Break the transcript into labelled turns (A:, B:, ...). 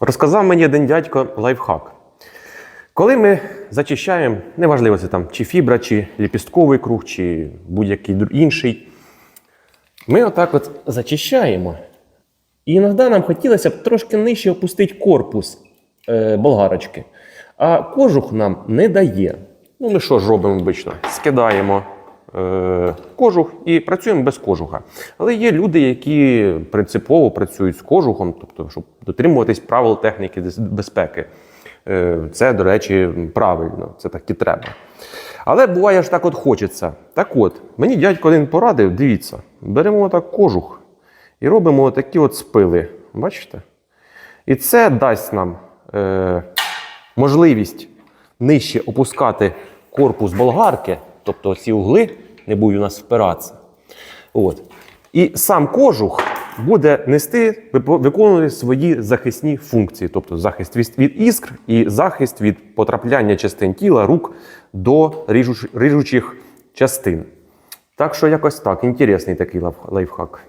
A: Розказав мені один дядько лайфхак. Коли ми зачищаємо, неважливо, це там чи фібра, чи ліпістковий круг, чи будь-який інший, ми отак от зачищаємо. І іноді нам хотілося б трошки нижче опустити корпус е, болгарочки. А кожух нам не дає. Ну, ми що ж робимо обично? Скидаємо кожух і працюємо без кожуха. Але є люди, які принципово працюють з кожухом, тобто, щоб дотримуватись правил техніки безпеки. Е, це, до речі, правильно, це так і треба. Але буває ж так от хочеться. Так от, мені дядько один порадив, дивіться, беремо так кожух і робимо такі от спили. Бачите? І це дасть нам е, можливість нижче опускати корпус болгарки, тобто ці угли не будуть у нас впиратися. От. І сам кожух буде нести, виконувати свої захисні функції, тобто захист від, іскр і захист від потрапляння частин тіла рук до ріжучих частин. Так що якось так, інтересний такий лайфхак.